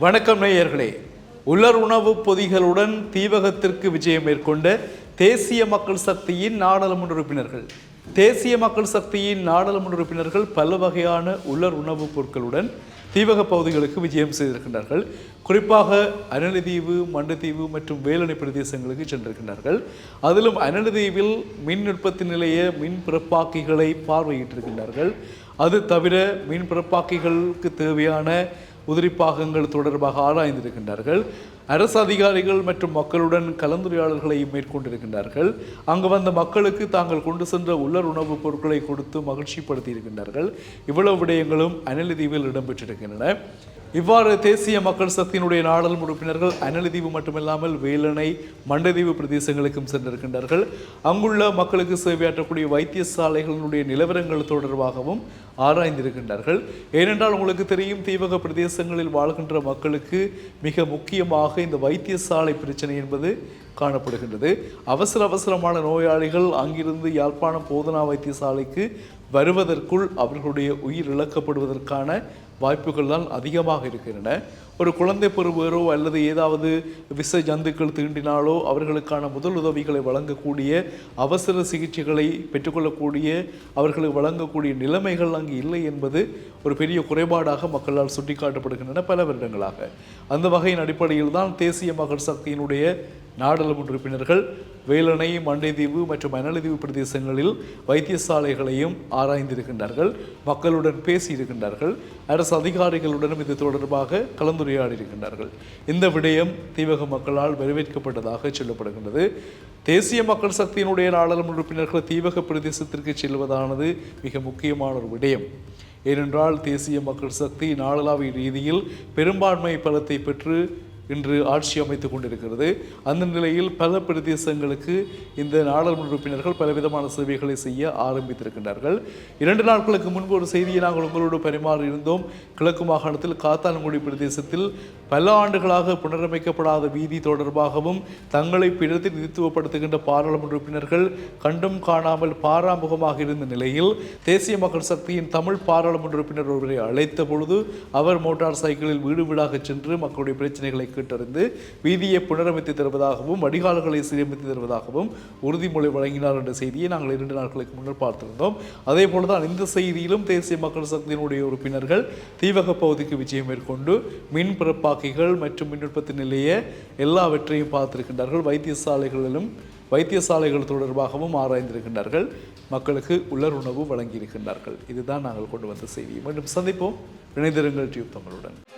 வணக்கம் நேயர்களே. உலர் உணவு பொதிகளுடன் தீவகத்திற்கு விஜயம் மேற்கொண்ட தேசிய மக்கள் சக்தியின் நாடாளுமன்ற உறுப்பினர்கள். தேசிய மக்கள் சக்தியின் நாடாளுமன்ற உறுப்பினர்கள் பல வகையான உலர் உணவுப் பொருட்களுடன் தீவக பகுதிகளுக்கு விஜயம் செய்திருக்கின்றார்கள். குறிப்பாக அனலதீவு மண்டதீவு மற்றும் வேலணை பிரதேசங்களுக்கு சென்றிருக்கின்றார்கள். அதிலும் அனலதீவில் மின் உற்பத்தி நிலைய மின் பிறப்பாக்கிகளை பார்வையிட்டிருக்கின்றார்கள். அது தவிர மின் பிறப்பாக்கிகளுக்கு தேவையான உதிரிப்பாகங்கள் தொடர்பாக ஆராய்ந்திருக்கின்றார்கள். அரசு அதிகாரிகள் மற்றும் மக்களுடன் கலந்துரையாடல்களை மேற்கொண்டிருக்கின்றார்கள். அங்கு வந்த மக்களுக்கு தாங்கள் கொண்டு சென்ற உலர் உணவுப் பொருட்களை கொடுத்து மகிழ்ச்சிப்படுத்தி இருக்கின்றார்கள் இவ்வளவு விடயங்களும் அனலிதீவில் இடம்பெற்றிருக்கின்றன. இவ்வாறு தேசிய மக்கள் சக்தியினுடைய நாடாளுமன்ற உறுப்பினர்கள் அனலிதீவு மட்டுமில்லாமல் வேலணை மண்டதீவு பிரதேசங்களுக்கும் சென்றிருக்கின்றார்கள். அங்குள்ள மக்களுக்கு சேவையாற்றக்கூடிய வைத்தியசாலைகளினுடைய நிலவரங்கள் தொடர்பாகவும் ஆராய்ந்திருக்கின்றார்கள். ஏனென்றால் உங்களுக்கு தெரியும் தீவக பிரதேசங்களில் வாழ்கின்ற மக்களுக்கு மிக முக்கியமாக இந்த வைத்தியசாலை பிரச்சனை என்பது காணப்படுகின்றது. அவசர அவசரமான நோயாளிகள் அங்கிருந்து யாழ்ப்பாணம் போதனா வைத்தியசாலைக்கு வருவதற்குள் அவர்களுடைய உயிர் இழக்கப்படுவதற்கான வாய்ப்புகள் தான் அதிகமாக இருக்கின்றன. ஒரு குழந்தை பருவரோ அல்லது ஏதாவது விச ஜந்துக்கள் தீண்டினாலோ அவர்களுக்கான முதல் உதவிகளை வழங்கக்கூடிய அவசர சிகிச்சைகளை பெற்றுக்கொள்ளக்கூடிய அவர்களுக்கு வழங்கக்கூடிய நிலைமைகள் அங்கு இல்லை என்பது ஒரு பெரிய குறைபாடாக மக்களால் சுட்டிக்காட்டப்படுகின்றன பல வருடங்களாக. அந்த வகையின் அடிப்படையில் தான் தேசிய மகர் சக்தியினுடைய நாடாளுமன்ற உறுப்பினர்கள் வேலணை மண்டைதீவு மற்றும் மணலதீவு பிரதேசங்களில் வைத்தியசாலைகளையும் ஆராய்ந்திருக்கின்றார்கள் மக்களுடன் பேசியிருக்கின்றார்கள் அரசு அதிகாரிகளுடனும் இது தொடர்பாக கலந்துரையாடி இருக்கின்றார்கள் இந்த விடயம் தீவக மக்களால் வரவேற்கப்பட்டதாக சொல்லப்படுகின்றது. தேசிய மக்கள் சக்தியினுடைய நாடாளுமன்ற உறுப்பினர்கள் தீவக பிரதேசத்திற்கு செல்வதானது மிக முக்கியமான ஒரு விடயம். ஏனென்றால் தேசிய மக்கள் சக்தி நாடளாவிய ரீதியில் பெரும்பான்மை பலத்தை பெற்று இன்று ஆட்சி அமைத்துக் கொண்டிருக்கிறது. அந்த நிலையில் பல பிரதேசங்களுக்கு இந்த நாடாளுமன்ற உறுப்பினர்கள் பலவிதமான சேவைகளை செய்ய ஆரம்பித்திருக்கின்றார்கள். இரண்டு நாட்களுக்கு முன்பு ஒரு செய்தியை நாங்கள் உங்களோடு பரிமாறி இருந்தோம். கிழக்கு மாகாணத்தில் காத்தான்குடி பிரதேசத்தில் பல ஆண்டுகளாக புனரமைக்கப்படாத வீதி தொடர்பாகவும் தங்களை பிரதிநிதித்துவப்படுத்துகின்ற பாராளுமன்ற உறுப்பினர்கள் கண்டும் காணாமல் பாராமுகமாக இருந்த நிலையில் தேசிய மக்கள் சக்தியின் தமிழ் பாராளுமன்ற உறுப்பினர் ஒருவரை அழைத்த பொழுது அவர் மோட்டார் சைக்கிளில் வீடு வீடாக சென்று மக்களுடைய பிரச்சனைகளை கேட்டறிந்து வீதியை புனரமைத்து தருவதாகவும் வடிகால்களை சீரமைத்து தருவதாகவும் உறுதிமொழி வழங்கினார் என்ற செய்தியை நாங்கள் இரண்டு நாட்களுக்கு முன்னர் பார்த்திருந்தோம். அதே போலதான் இந்த செய்தியிலும் தேசிய மக்கள் சக்தியினுடைய உறுப்பினர்கள் தீவக பகுதிக்கு விஜயம் மேற்கொண்டு மின் பிறப்பாக்கிகள் மற்றும் மின் உற்பத்தி நிலைய எல்லாவற்றையும் பார்த்திருக்கின்றார்கள். வைத்தியசாலைகளிலும் வைத்தியசாலைகள் தொடர்பாகவும் ஆராய்ந்திருக்கின்றார்கள். மக்களுக்கு உலர் உணவு வழங்கியிருக்கின்றார்கள். இதுதான் நாங்கள் கொண்டு வந்த செய்தி. மீண்டும் சந்திப்போம். இணைந்திருங்கள் டியூப் தமிழுடன்.